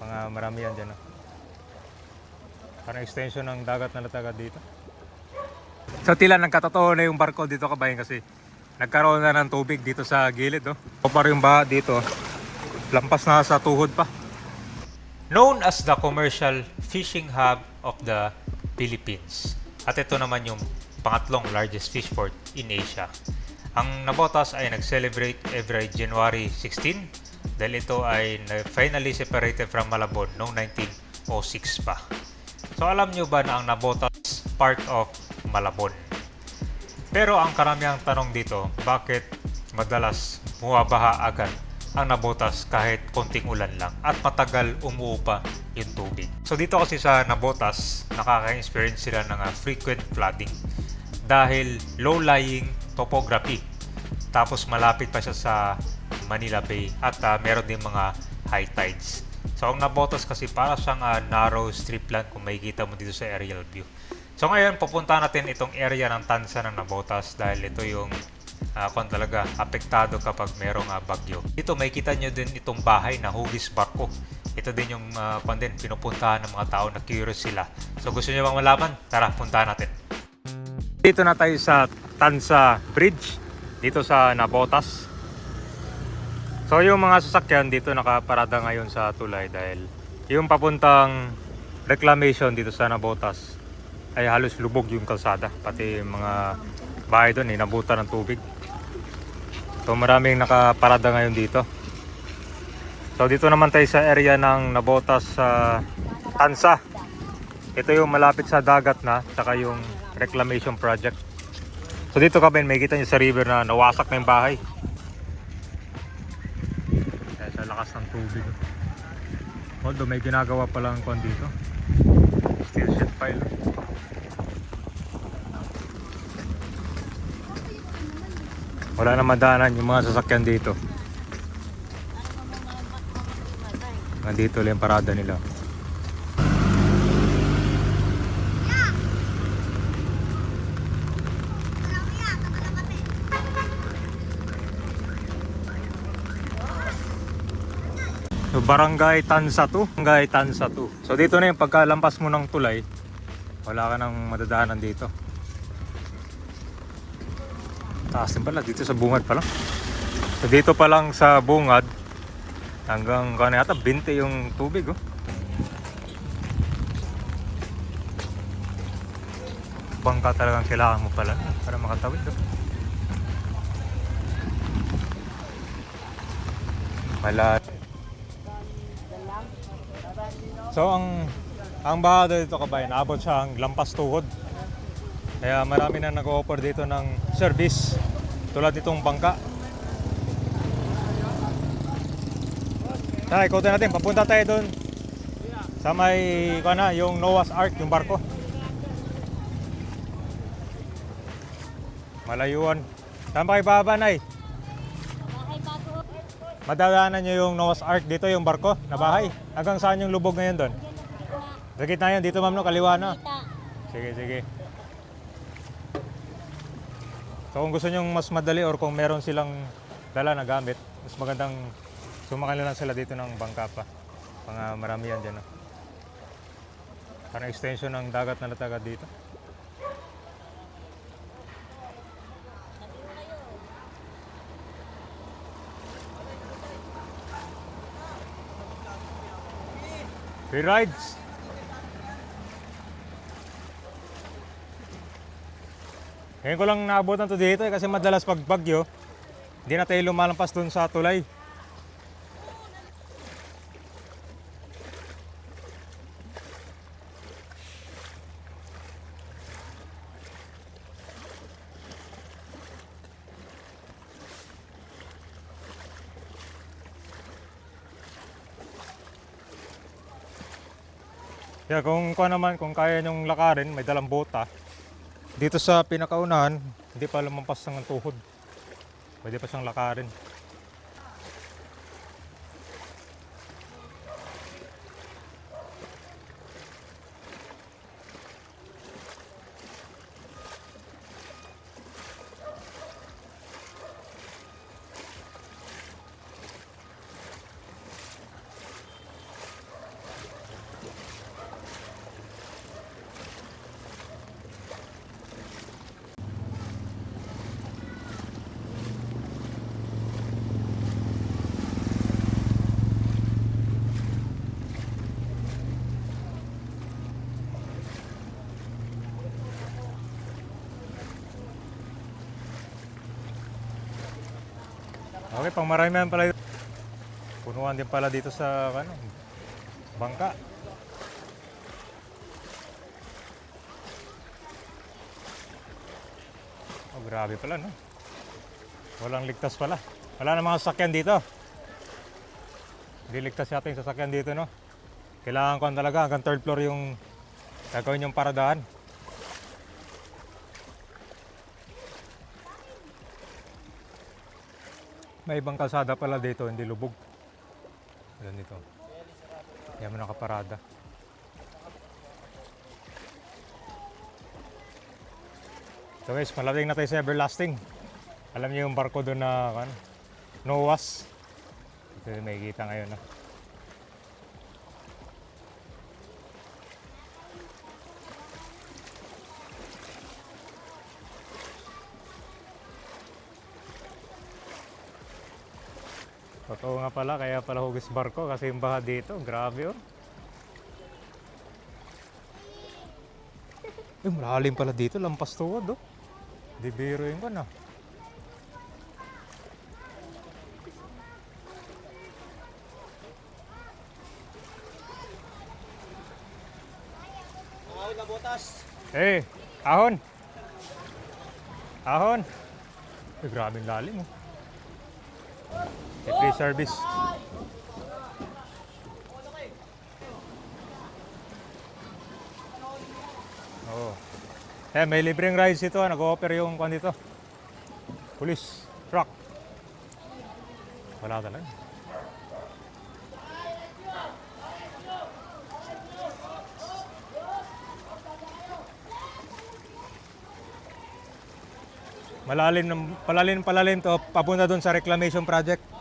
Mga marami yan dyan. Oh. Parang extension ng dagat na natagad dito. So tila nagkatotoo na yung barko dito kabayan kasi nagkaroon na ng tubig dito sa gilid. Oh. O parang yung baha dito. oh. Lampas na sa tuhod pa. Known as the commercial fishing hub of the Philippines. At ito naman yung pangatlong largest fish port in Asia. Ang Nabotas ay nag-celebrate every January 16 dahil ito ay na- finally separated from Malabon noong 1906 pa. So alam nyo ba na ang Nabotas part of Malabon? Pero ang karamihang tanong dito, bakit madalas bumabaha agad ang Nabotas kahit konting ulan lang at matagal umuupa yung tubig. So dito kasi sa Nabotas, nakaka-experience sila ng ah, frequent flooding dahil low-lying topography. Tapos malapit pa siya sa Manila Bay at ah, meron din mga high tides. So ang Nabotas kasi para siyang ah, narrow strip lang kung makikita mo dito sa aerial view. So ngayon pupunta natin itong area ng Tansa ng Nabotas dahil ito yung uh, kung talaga apektado kapag merong ah, bagyo. Dito makikita nyo din itong bahay na hugis barko. Ito din yung uh, kung din pinupuntahan ng mga tao na curious sila. So gusto nyo bang malaman? Tara, puntahan natin. Dito na tayo sa Tansa Bridge dito sa Nabotas. So yung mga sasakyan dito nakaparada ngayon sa tulay dahil yung papuntang reclamation dito sa Nabotas ay halos lubog yung kalsada pati mga bahay doon inabutan ng tubig. So maraming nakaparada ngayon dito. So dito naman tayo sa area ng Nabotas sa Tansa. Ito yung malapit sa dagat na saka yung reclamation project. So dito ka Ben, makikita niyo sa river na nawasak na yung bahay. Lakas ng tubig. Although may ginagawa pa lang kon dito. Steel sheet pile. Wala na madaanan yung mga sasakyan dito. Nandito lang yung parada nila. Barangay Tansa 2. Barangay Tansa 2. So dito na yung pagkalampas mo ng tulay, wala ka nang madadaanan dito. Taas din pala, dito sa bungad pa lang. So dito pa lang sa bungad, hanggang kano yata, 20 yung tubig oh. Bangka talagang kailangan mo pala para makatawid oh. Wala. So ang ang baha dito kabayan, abot siya ang lampas tuhod. Kaya marami na nag-offer dito ng service tulad nitong bangka. Tara, ikotin natin. Papunta tayo doon sa may, kung na, yung Noah's Ark, yung barko. Malayuan. Saan pa kayo bababa, Nay? Madadaanan nyo yung Noah's Ark dito, yung barko na bahay. Hanggang saan yung lubog ngayon doon? Sa gitna yun, dito ma'am, no? kaliwa na. Sige, sige. So kung gusto nyo mas madali or kung meron silang dala na gamit, mas magandang sumakay na lang sila dito ng bangka pa. Mga marami yan dyan. No? Parang extension ng dagat na natagad dito. Free rides! Ngayon ko lang naabutan to dito eh, kasi madalas pag bagyo, hindi na tayo lumalampas dun sa tulay. Kaya kung kuha naman, kung kaya nyong lakarin, may dalang bota, dito sa pinakaunahan, hindi pa lumampas ng tuhod. Pwede pa siyang lakarin. Okay, pang maramihan pala. Punuan din pala dito sa ano, bangka. Oh, grabe pala, no? Walang ligtas pala. Wala na mga sasakyan dito. Hindi ligtas yata yung sasakyan dito, no? Kailangan ko talaga hanggang third floor yung gagawin yung paradahan. May ibang kalsada pala dito, hindi lubog. Ayan dito. Yan mo nakaparada. So guys, malating na tayo sa Everlasting. Alam niyo yung barko doon na ano, Noah's. Ito yung makikita ngayon. No? Totoo nga pala, kaya pala hugis barko kasi yung baha dito, grabe oh. Eh, malalim pala dito, lampas tuwad oh. Di biro yung kan ah. Ahon na botas. Eh, ahon! Ahon! Eh, grabing lalim oh. Eh, free service. Oo. Eh, may libreng rides dito. ah. Nag-offer yung kwan dito. Police. Truck. Wala talaga. Malalim ng palalim palalim to papunta doon sa reclamation project.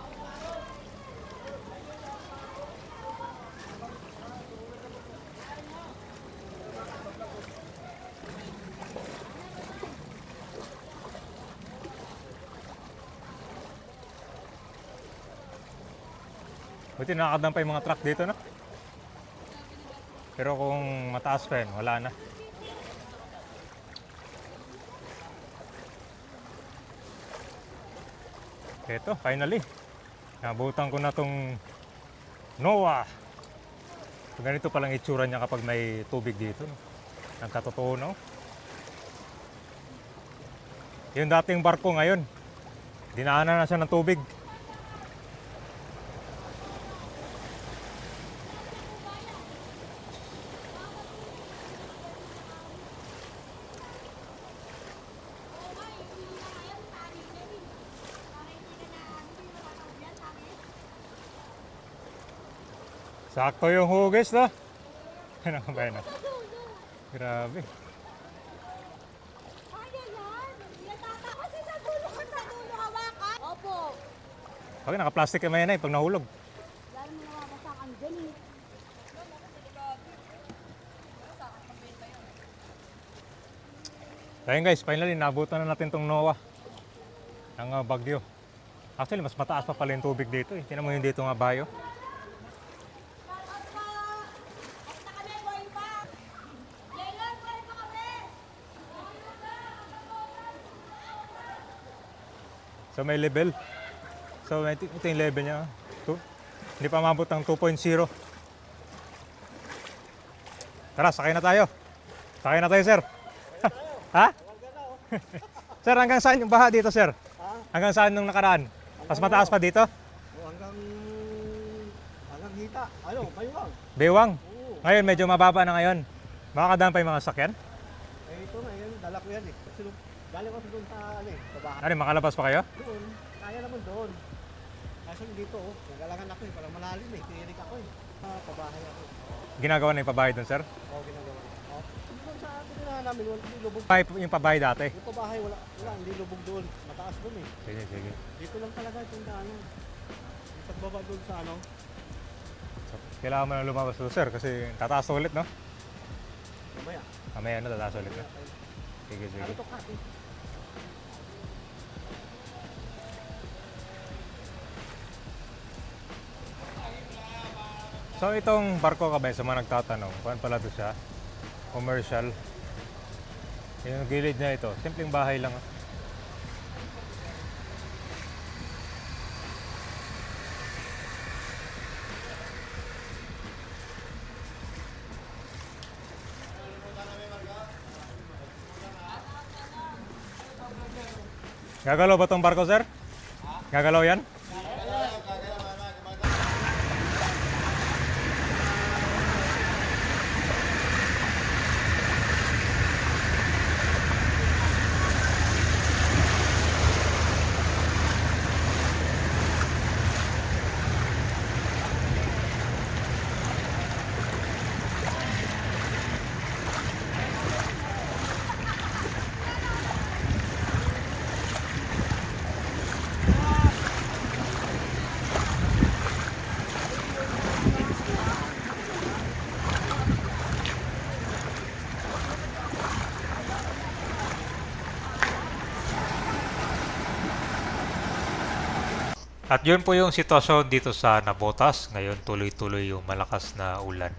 Buti nakakadam pa yung mga truck dito, no? Pero kung mataas pa yun, wala na. Eto, finally. Nabutan ko na tong Noah. So, ganito palang itsura niya kapag may tubig dito. No? Nagkatotoo, no? Yung dating barko ngayon, dinaanan na siya ng tubig. Sakto yung hugis, no? Ano ka ba yun? Grabe. Ka. Pag naka-plastic naman yan eh, pag nahulog. Lalo mo nawawasakan dyan eh. So yun guys, finally nabutan na natin tong NOAA ng uh, Bagyo. Actually, mas mataas pa pala yung tubig dito eh. Tinan mo yung dito nga bayo. At pa. At na kami, boy pa. Yellow, boy pa kami. So may level. So ito yung level niya. Two. Hindi pa mabot ng 2.0. Tara, sakay na tayo. Sakay na tayo, sir. ha? sir, hanggang saan yung baha dito, sir? Hanggang saan nung nakaraan? Mas mataas pa dito? O hanggang... Hanggang hita. Ano, kayuwang. Bewang. Oo. Ngayon, medyo mababa na ngayon. Makakadaan pa yung mga sakyan. Eh, ito na, yan. Dala ko yan eh. Galing ako doon sa, ano eh, sa bahay. Ano, makalabas pa kayo? Doon. Kaya naman doon. Kaso dito, oh, nagalangan ako eh. Parang malalim eh. Kinirik ako eh. Ah, pabahay ako. Ginagawa na yung pabahay doon, sir? Oo, ginagawa. Oh. Doon sa atin na namin, wala, hindi lubog. Pabahay, yung pabahay dati. Yung pabahay, wala, wala, hindi lubog doon. Mataas doon eh. Sige, sige. Dito lang talaga itong daanan. Yung pagbaba doon sa ano. So, kailangan mo na lumabas doon, sir, kasi tataas ulit, no? Mamaya. Mamaya na, tataas ulit. No? Sige, sige. Ano to ka? So itong barko kabay sa mga nagtatanong, kuan pala to siya, commercial. Yung gilid niya ito, simpleng bahay lang. Ah. Gagalaw ba tong barko, sir? Gagalaw yan? At yun po yung sitwasyon dito sa Nabotas. Ngayon tuloy-tuloy yung malakas na ulan.